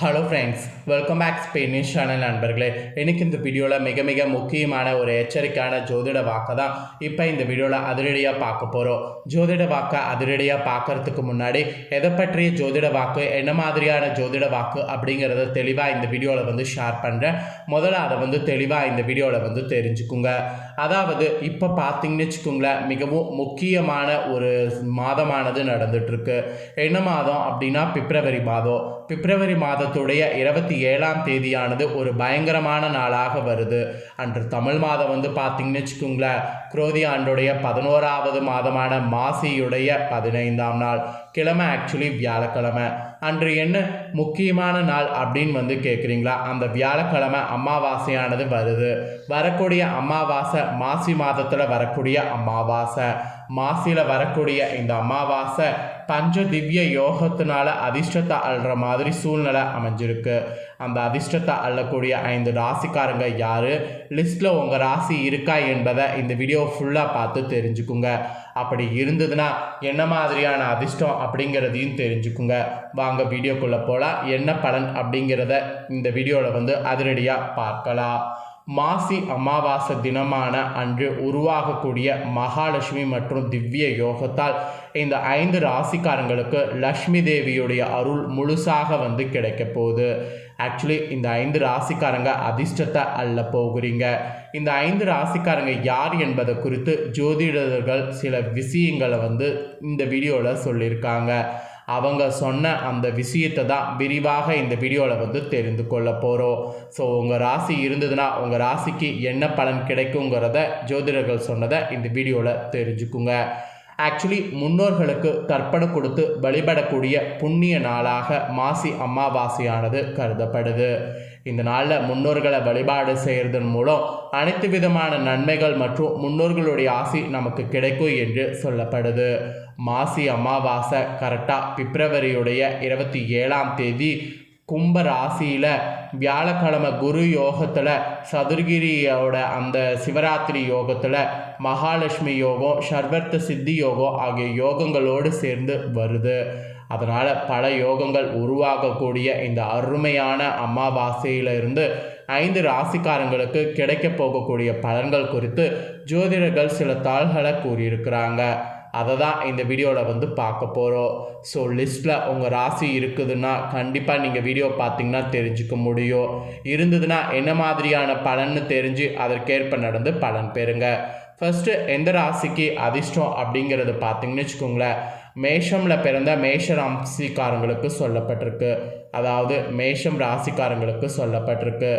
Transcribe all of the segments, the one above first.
Hello friends welcome back ஸ்பெயினிஷ் channel நண்பர்களே. எனக்கு இந்த வீடியோவில் மிக மிக முக்கியமான ஒரு எச்சரிக்கையான ஜோதிட வாக்கை தான் இப்போ இந்த வீடியோவில் அதிரடியாக பார்க்க போகிறோம் ஜோதிட வாக்கை அதிரடியாக பார்க்கறதுக்கு முன்னாடி எதை பற்றிய ஜோதிட வாக்கு என்ன மாதிரியான ஜோதிட வாக்கு அப்படிங்கிறத தெளிவாக இந்த வீடியோவில் வந்து ஷேர் பண்ணுறேன் முதல்ல அதை வந்து தெளிவாக இந்த வீடியோவில் வந்து தெரிஞ்சுக்குங்க. அதாவது இப்போ பார்த்தீங்கன்னு வச்சுக்கோங்களேன் மிகவும் முக்கியமான ஒரு மாதமானது நடந்துகிட்ருக்கு என்ன மாதம் அப்படின்னா பிப்ரவரி மாதம். பிப்ரவரி மாதம் மாதத்துடைய இருபத்தி ஏழாம் தேதியானது ஒரு பயங்கரமான நாளாக வருது. அன்று தமிழ் மாதம் வந்து பார்த்திங்கன்னு வச்சுக்கோங்களேன் குரோதி ஆண்டுடைய பதினோராவது மாதமான மாசியுடைய பதினைந்தாம் நாள். கிழமை ஆக்சுவலி வியாழக்கிழமை. அன்று என்ன முக்கியமான நாள் அப்படின்னு வந்து கேட்குறீங்களா அந்த வியாழக்கிழமை அமாவாசையானது வருது. வரக்கூடிய அமாவாசை மாசி மாதத்தில் வரக்கூடிய அமாவாசை. மாசியில் வரக்கூடிய இந்த அமாவாசை பஞ்ச திவ்ய யோகத்தினால அதிர்ஷ்டத்தை அள்ளுற மாதிரி சூழ்நிலை அமைஞ்சிருக்கு. அந்த அதிர்ஷ்டத்தை அள்ளக்கூடிய ஐந்து ராசிக்காரங்க யார்? லிஸ்ட்டில் உங்கள் ராசி இருக்கா என்பதை இந்த வீடியோ ஃபுல்லாக பார்த்து தெரிஞ்சுக்குங்க. அப்படி இருந்ததுன்னா என்ன மாதிரியான அதிர்ஷ்டம் அப்படிங்கிறதையும் தெரிஞ்சுக்குங்க. வாங்க வீடியோக்குள்ளே போகலாம் என்ன பலன் அப்படிங்கிறத இந்த வீடியோவில் வந்து அதிரடியாக பார்க்கலாம். மாசி அமாவாசை தினமான அன்று உருவாகக்கூடிய மகாலட்சுமி மற்றும் திவ்ய யோகத்தால் இந்த ஐந்து ராசிக்காரங்களுக்கு லக்ஷ்மி தேவியுடைய அருள் முழுசாக வந்து கிடைக்க போகுது. ஆக்சுவலி இந்த ஐந்து ராசிக்காரங்க அதிர்ஷ்டத்தை அல்ல போகிறீங்க. இந்த ஐந்து ராசிக்காரங்க யார் என்பதை குறித்து ஜோதிடர்கள் சில விஷயங்களை வந்து இந்த வீடியோவில் சொல்லியிருக்காங்க. அவங்க சொன்ன அந்த விஷயத்தை தான் விரிவாக இந்த வீடியோவில் வந்து தெரிந்து கொள்ள போகிறோம் ஸோ உங்கள் ராசி இருந்ததுன்னா உங்கள் ராசிக்கு என்ன பலன் கிடைக்குங்கிறத ஜோதிடர்கள் சொன்னதை இந்த வீடியோவில் தெரிஞ்சுக்குங்க. ஆக்சுவலி முன்னோர்களுக்கு தர்ப்பணம் கொடுத்து வழிபடக்கூடிய புண்ணிய நாளாக மாசி அமாவாசையானது கருதப்படுது. இந்த நாளில் முன்னோர்களை வழிபாடு செய்கிறதன் மூலம் அனைத்து விதமான நன்மைகள் மற்றும் முன்னோர்களுடைய ஆசி நமக்கு கிடைக்கும் என்று சொல்லப்படுது. மாசி அமாவாசை கரெக்டாக பிப்ரவரியுடைய இருபத்தி ஏழாம் தேதி கும்ப ராசியில் வியாழக்கிழமை குரு யோகத்தில் சதுர்கிரியோட அந்த சிவராத்திரி யோகத்தில் மகாலட்சுமி யோகம் சர்வர்த்த சித்தி யோகம் ஆகிய யோகங்களோடு சேர்ந்து வருது. அதனால் பல யோகங்கள் உருவாகக்கூடிய இந்த அருமையான அமாவாசையிலிருந்து ஐந்து ராசிக்காரங்களுக்கு கிடைக்க போகக்கூடிய பலன்கள் குறித்து ஜோதிடர்கள் சில தாள்களை கூறியிருக்கிறாங்க. அதை தான் இந்த வீடியோவில் வந்து பார்க்க போகிறோம் ஸோ லிஸ்ட்டில் உங்கள் ராசி இருக்குதுன்னா கண்டிப்பாக நீங்கள் வீடியோ பார்த்தீங்கன்னா தெரிஞ்சுக்க முடியும். இருந்ததுன்னா என்ன மாதிரியான பலன்னு தெரிஞ்சு அதற்கேற்ப நடந்து பலன் பெறுங்க. ஃபஸ்ட்டு எந்த ராசிக்கு அதிர்ஷ்டம் அப்படிங்கிறது பார்த்தீங்கன்னு வச்சுக்கோங்களேன். மேஷமில் பிறந்த மேஷ ராசிக்காரங்களுக்கு சொல்லப்பட்டிருக்கு. அதாவது மேஷம் ராசிக்காரங்களுக்கு சொல்லப்பட்டிருக்கு.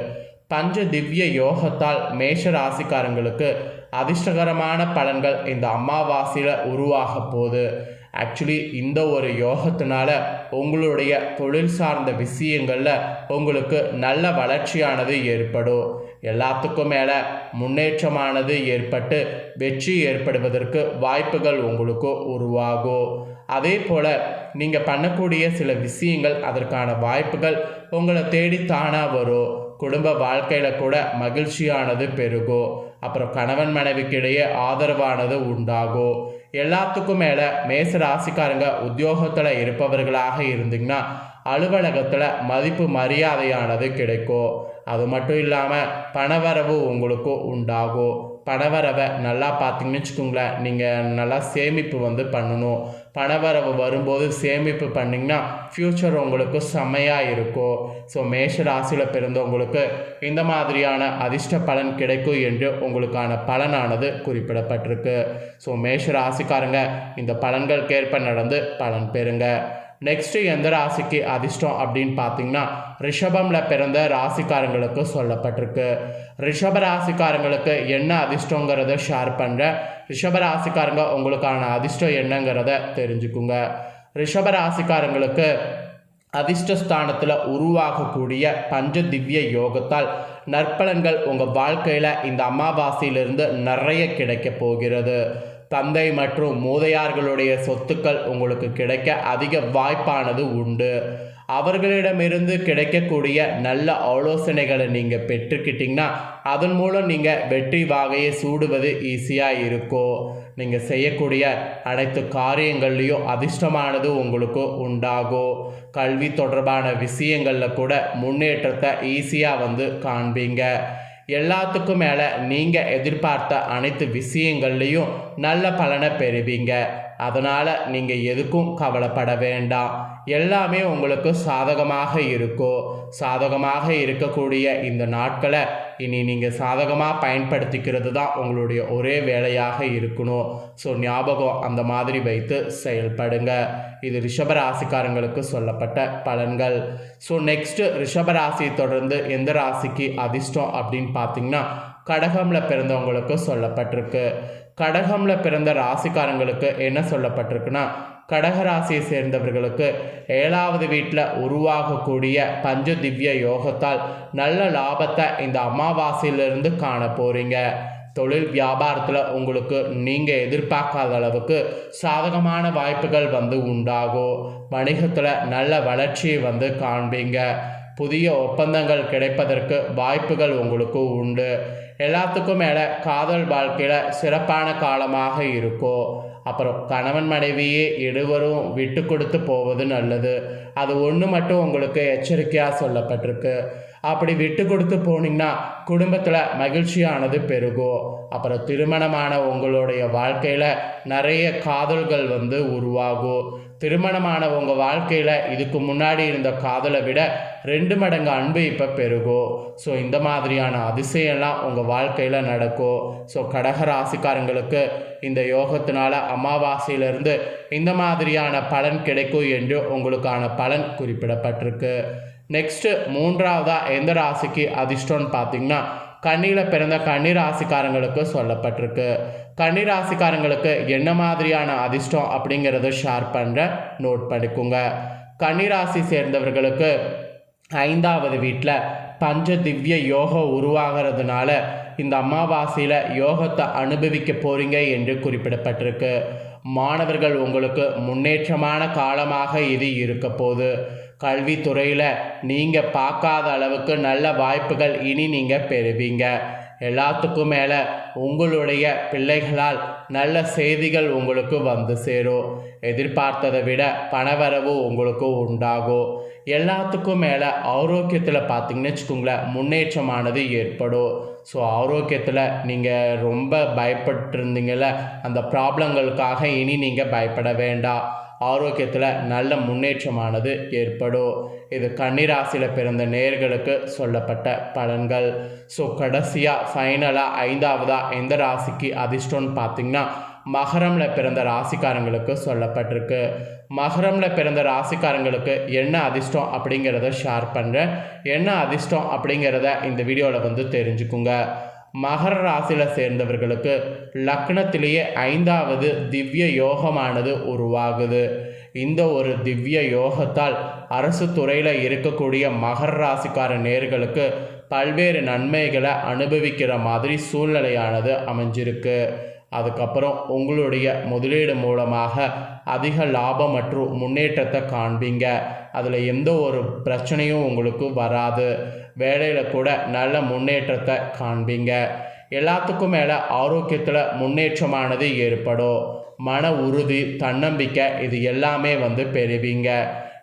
பஞ்ச திவ்ய யோகத்தால் மேஷ ராசிக்காரங்களுக்கு அதிர்ஷ்டகரமான பலன்கள் இந்த அமாவாசையில் உருவாக போகுது. ஆக்சுவலி இந்த ஒரு யோகத்தினால உங்களுடைய தொழில் சார்ந்த விஷயங்களில் உங்களுக்கு நல்ல வளர்ச்சியானது ஏற்படும். எல்லாத்துக்கும் மேலே முன்னேற்றமானது ஏற்பட்டு வெற்றி ஏற்படுவதற்கு வாய்ப்புகள் உங்களுக்கு உருவாகும். அதே போல் நீங்கள் பண்ணக்கூடிய சில விஷயங்கள் அதற்கான வாய்ப்புகள் உங்களை தேடி தானாக வரும். குடும்ப வாழ்க்கையில் கூட மகிழ்ச்சியானது பெருகும் அப்புறம் கணவன் மனைவிக்கிடையே ஆதரவானது உண்டாகும் எல்லாத்துக்கும் மேலே மேச ராசிக்காரங்க உத்தியோகத்தில் இருப்பவர்களாக இருந்தீங்கன்னா அலுவலகத்தில் மதிப்பு மரியாதையானது கிடைக்கும் அது மட்டும் இல்லாமல் பணவரவு உங்களுக்கு உண்டாகும் பணவரவை நல்லா பார்த்தீங்கன்னு வச்சுக்கோங்களேன். நீங்கள் நல்லா சேமிப்பு வந்து பண்ணணும். பணவரவு வரும்போது சேமிப்பு பண்ணிங்கன்னா ஃப்யூச்சர் உங்களுக்கு செம்மையாக இருக்கும். ஸோ மேஷ ராசியில் பிறந்தவங்களுக்கு இந்த மாதிரியான அதிர்ஷ்ட பலன் கிடைக்கும் என்று உங்களுக்கான பலனானது குறிப்பிடப்பட்டிருக்கு. ஸோ மேஷ ராசிக்காரங்க இந்த பலன்களுக்கேற்ப நடந்து பலன் பெறுங்க. நெக்ஸ்ட்டு எந்த ராசிக்கு அதிர்ஷ்டம் அப்படின்னு பார்த்தீங்கன்னா ரிஷபமில் பிறந்த ராசிக்காரங்களுக்கு சொல்லப்பட்டிருக்கு. ரிஷப ராசிக்காரங்களுக்கு என்ன அதிர்ஷ்டங்கிறத ஷேர் பண்ணுறேன் ரிஷப ராசிக்காரங்க உங்களுக்கான அதிர்ஷ்டம் என்னங்கிறத தெரிஞ்சுக்குங்க. ரிஷப ராசிக்காரங்களுக்கு அதிர்ஷ்டஸ்தானத்தில் உருவாகக்கூடிய பஞ்ச திவ்ய யோகத்தால் நற்பலன்கள் உங்கள் வாழ்க்கையில் இந்த அமாவாசையிலிருந்து நிறைய கிடைக்க போகிறது. தந்தை மற்றும் மூதையார்களுடைய சொத்துக்கள் உங்களுக்கு கிடைக்க அதிக வாய்ப்பானது உண்டு. அவர்களிடமிருந்து கிடைக்கக்கூடிய நல்ல ஆலோசனைகளை நீங்கள் பெற்றுக்கிட்டிங்கன்னா அதன் மூலம் நீங்கள் வெற்றி வாகையை சூடுவது ஈஸியாக இருக்கும். நீங்கள் செய்யக்கூடிய அனைத்து காரியங்கள்லேயும் அதிர்ஷ்டமானது உங்களுக்கு உண்டாகும். கல்வி தொடர்பான விஷயங்களில் கூட முன்னேற்றத்தை ஈஸியாக வந்து காண்பீங்க. எல்லாத்துக்கும் மேலே நீங்கள் எதிர்பார்த்த அனைத்து விஷயங்கள்லேயும் நல்ல பலனை பெறுவீங்க. அதனால் நீங்கள் எதுக்கும் கவலைப்பட வேண்டாம். எல்லாமே உங்களுக்கு சாதகமாக இருக்கும் சாதகமாக இருக்கக்கூடிய இந்த நாட்களை இனி நீங்கள் சாதகமாக பயன்படுத்திக்கிறது தான் உங்களுடைய ஒரே வேலையாக இருக்கணும். ஸோ ஞாபகம் அந்த மாதிரி வைத்து செயல்படுங்க. இது ரிஷபராசிக்காரங்களுக்கு சொல்லப்பட்ட பலன்கள். ஸோ நெக்ஸ்ட்டு ரிஷபராசியை தொடர்ந்து எந்த ராசிக்கு அதிர்ஷ்டம் அப்படின்னு பார்த்தீங்கன்னா கடகமில் பிறந்தவங்களுக்கு சொல்லப்பட்டிருக்கு. கடகமில் பிறந்த ராசிக்காரங்களுக்கு என்ன சொல்லப்பட்டிருக்குன்னா கடகராசியை சேர்ந்தவர்களுக்கு ஏழாவது வீட்டில் உருவாகக்கூடிய பஞ்ச திவ்ய யோகத்தால் நல்ல லாபத்தை இந்த அமாவாசையிலிருந்து காண போகிறீங்க தொழில் வியாபாரத்தில் உங்களுக்கு நீங்கள் எதிர்பார்க்காத அளவுக்கு சாதகமான வாய்ப்புகள் வந்து உண்டாகும். வணிகத்தில் நல்ல வளர்ச்சியை வந்து காண்பீங்க. புதிய ஒப்பந்தங்கள் கிடைப்பதற்கு வாய்ப்புகள் உங்களுக்கு உண்டு. எல்லாத்துக்கும் மேலே காதல் வாழ்க்கையில் சிறப்பான காலமாக இருக்கும். அப்புறம் கணவன் மனைவியே இருவரும் விட்டு கொடுத்து போவது நல்லது. அது ஒன்று மட்டும் உங்களுக்கு எச்சரிக்கையாக சொல்லப்பட்டிருக்கு. அப்படி விட்டு கொடுத்து போனீங்கன்னா குடும்பத்தில் மகிழ்ச்சியானது பெருகும் அப்புறம் திருமணமான உங்களுடைய வாழ்க்கையில் நிறைய காதல்கள் வந்து உருவாகும் திருமணமான உங்கள் வாழ்க்கையில் இதுக்கு முன்னாடி இருந்த காதலை விட ரெண்டு மடங்கு அன்பு இப்போ பெருகும் ஸோ இந்த மாதிரியான அதிசயம்லாம் உங்கள் வாழ்க்கையில் நடக்கும் ஸோ கடக ராசிக்காரங்களுக்கு இந்த யோகத்தினால அமாவாசையிலிருந்து இந்த மாதிரியான பலன் கிடைக்கும் என்று உங்களுக்கான பலன் குறிப்பிடப்பட்டிருக்கு. நெக்ஸ்ட்டு மூன்றாவதாக எந்த ராசிக்கு அதிர்ஷ்டம்னு பார்த்தீங்கன்னா கண்ணியில் பிறந்த கன்னி ராசிக்காரங்களுக்கு சொல்லப்பட்டிருக்கு. கன்னி ராசிக்காரங்களுக்கு என்ன மாதிரியான அதிர்ஷ்டம் அப்படிங்கிறத ஷேர் பண்ணுற நோட் பண்ணிக்கோங்க கன்னி ராசி சேர்ந்தவர்களுக்கு ஐந்தாவது வீட்டில் பஞ்ச திவ்ய யோகம் உருவாகிறதுனால இந்த அமாவாசையில் யோகத்தை அனுபவிக்க போகிறீங்க என்று குறிப்பிடப்பட்டிருக்கு. மாணவர்கள் உங்களுக்கு முன்னேற்றமான காலமாக இது இருக்க போகுது. கல்வித்துறையில் நீங்கள் பார்க்காத அளவுக்கு நல்ல வாய்ப்புகள் இனி நீங்கள் பெறுவீங்க. எல்லாத்துக்கும் மேலே உங்களுடைய பிள்ளைகளால் நல்ல செய்திகள் உங்களுக்கு வந்து சேரும். எதிர்பார்த்ததை விட பணவரவு உங்களுக்கு உண்டாகும். எல்லாத்துக்கும் மேலே ஆரோக்கியத்தில் பார்த்தீங்கன்னு வச்சுக்கோங்களேன் முன்னேற்றமானது ஏற்படும். ஸோ ஆரோக்கியத்தில் நீங்கள் ரொம்ப பயப்பட்டுருந்தீங்கள அந்த ப்ராப்ளங்களுக்காக இனி நீங்கள் பயப்பட வேண்டாம். ஆரோக்கியத்தில் நல்ல முன்னேற்றமானது ஏற்படும். இது கன்னிராசியில் பிறந்த நேர்களுக்கு சொல்லப்பட்ட பலன்கள். ஸோ கடைசியாக ஃபைனலாக ஐந்தாவதாக எந்த ராசிக்கு அதிர்ஷ்டம்னு பார்த்தீங்கன்னா மகரமில் பிறந்த ராசிக்காரங்களுக்கு சொல்லப்பட்டிருக்கு. மகரமில் பிறந்த ராசிக்காரங்களுக்கு என்ன அதிர்ஷ்டம் அப்படிங்கிறத ஷேர் பண்ணுறேன் என்ன அதிர்ஷ்டம் அப்படிங்கிறத இந்த வீடியோவில் வந்து தெரிஞ்சுக்குங்க. மகர ராசியில் சேர்ந்தவர்களுக்கு லக்னத்திலேயே ஐந்தாவது திவ்ய யோகமானது உருவாகுது. இந்த ஒரு திவ்ய யோகத்தால் அரசு துறையில் இருக்கக்கூடிய மகர ராசிக்கார நேர்களுக்கு பல்வேறு நன்மைகளை அனுபவிக்கிற மாதிரி சூழ்நிலையானது அமைஞ்சிருக்கு. அதுக்கப்புறம் உங்களுடைய முதலீடு மூலமாக அதிக லாபம் மற்றும் முன்னேற்றத்தை காண்பீங்க. அதில் எந்த ஒரு பிரச்சனையும் உங்களுக்கு வராது. வேலையில் கூட நல்ல முன்னேற்றத்தை காண்பீங்க. எல்லாத்துக்கும் மேலே ஆரோக்கியத்தில் முன்னேற்றமானது ஏற்படும். மன உறுதி தன்னம்பிக்கை இது எல்லாமே வந்து பெறுவீங்க.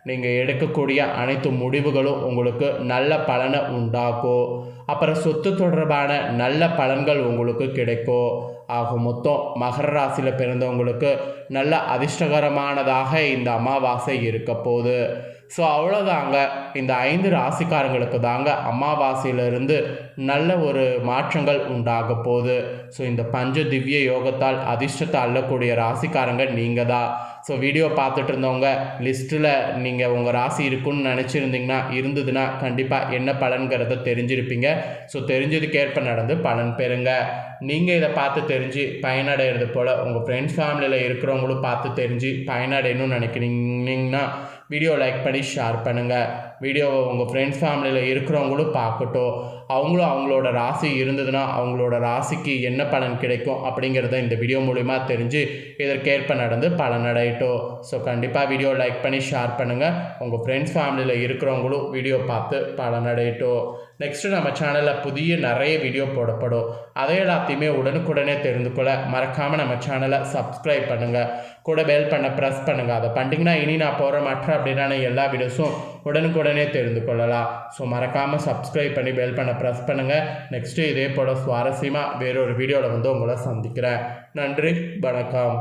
நீங்கள் எடுக்கக்கூடிய அனைத்து முடிவுகளும் உங்களுக்கு நல்ல பலனை உண்டாக்கும். அப்புறம் சொத்து தொடர்பான நல்ல பலன்கள் உங்களுக்கு கிடைக்கும். ஆக மொத்தம் மகர ராசியில் பிறந்தவங்களுக்கு நல்ல அதிர்ஷ்டகரமானதாக இந்த அமாவாசை இருக்க போகுது. ஸோ அவ்வளோதாங்க இந்த ஐந்து ராசிக்காரங்களுக்கு தாங்க அமாவாசையிலிருந்து நல்ல ஒரு மாற்றங்கள் உண்டாக போகுது. ஸோ இந்த பஞ்ச திவ்ய யோகத்தால் அதிர்ஷ்டத்தை அள்ளக்கூடிய ராசிக்காரங்க நீங்கள் தான் ஸோ வீடியோ பார்த்துட்டு இருந்தவங்க லிஸ்ட்டில் நீங்கள் உங்கள் ராசி இருக்குன்னு நினச்சிருந்தீங்கன்னா இருந்ததுன்னா கண்டிப்பாக என்ன பலன்கிறத தெரிஞ்சிருப்பீங்க. ஸோ தெரிஞ்சதுக்கேற்ப நடந்து பலன் பெறுங்க. நீங்கள் இதை பார்த்து தெரிஞ்சு பயனடைகிறது போல் உங்கள் ஃப்ரெண்ட்ஸ் ஃபேமிலியில் இருக்கிறவங்களும் பார்த்து தெரிஞ்சு பயனடையணும்னு நினைக்கிறீங்கன்னா வீடியோ லைக் பண்ணி ஷேர் பண்ணுங்கள் வீடியோவை உங்கள் ஃப்ரெண்ட்ஸ் ஃபேமிலியில் இருக்கிறவங்களும் பார்க்கட்டும். அவங்களும் அவங்களோட ராசி இருந்ததுன்னா அவங்களோட ராசிக்கு என்ன பலன் கிடைக்கும் அப்படிங்கிறத இந்த வீடியோ மூலிமா தெரிஞ்சு இதற்கேற்ப நடந்து பலனடையட்டும் ஸோ கண்டிப்பாக வீடியோ லைக் பண்ணி ஷேர் பண்ணுங்கள் உங்கள் ஃப்ரெண்ட்ஸ் ஃபேமிலியில் இருக்கிறவங்களும் வீடியோ பார்த்து பலனடையட்டும் நெக்ஸ்ட்டு நம்ம சேனலில் புதிய நிறைய வீடியோ போடப்படும். அதை எல்லாத்தையுமே உடனுக்குடனே தெரிந்து கொள்ள மறக்காமல் நம்ம சேனலை சப்ஸ்கிரைப் பண்ணுங்கள் கூட பெல் பண்ண ப்ரெஸ் பண்ணுங்கள் அதை பண்ணிட்டீங்கன்னா இனி நான் போகிற மற்ற அப்படின்னா எல்லா வீடியோஸும் உடனுக்குடனே தெரிந்து கொள்ளலாம். ஸோ மறக்காமல் சப்ஸ்கிரைப் பண்ணி பெல் பண்ண ப்ரெஸ் பண்ணுங்கள் நெக்ஸ்ட்டு இதே போல் சுவாரஸ்யமாக வேறொரு வீடியோவில் வந்து உங்களை சந்திக்கிறேன். நன்றி வணக்கம்.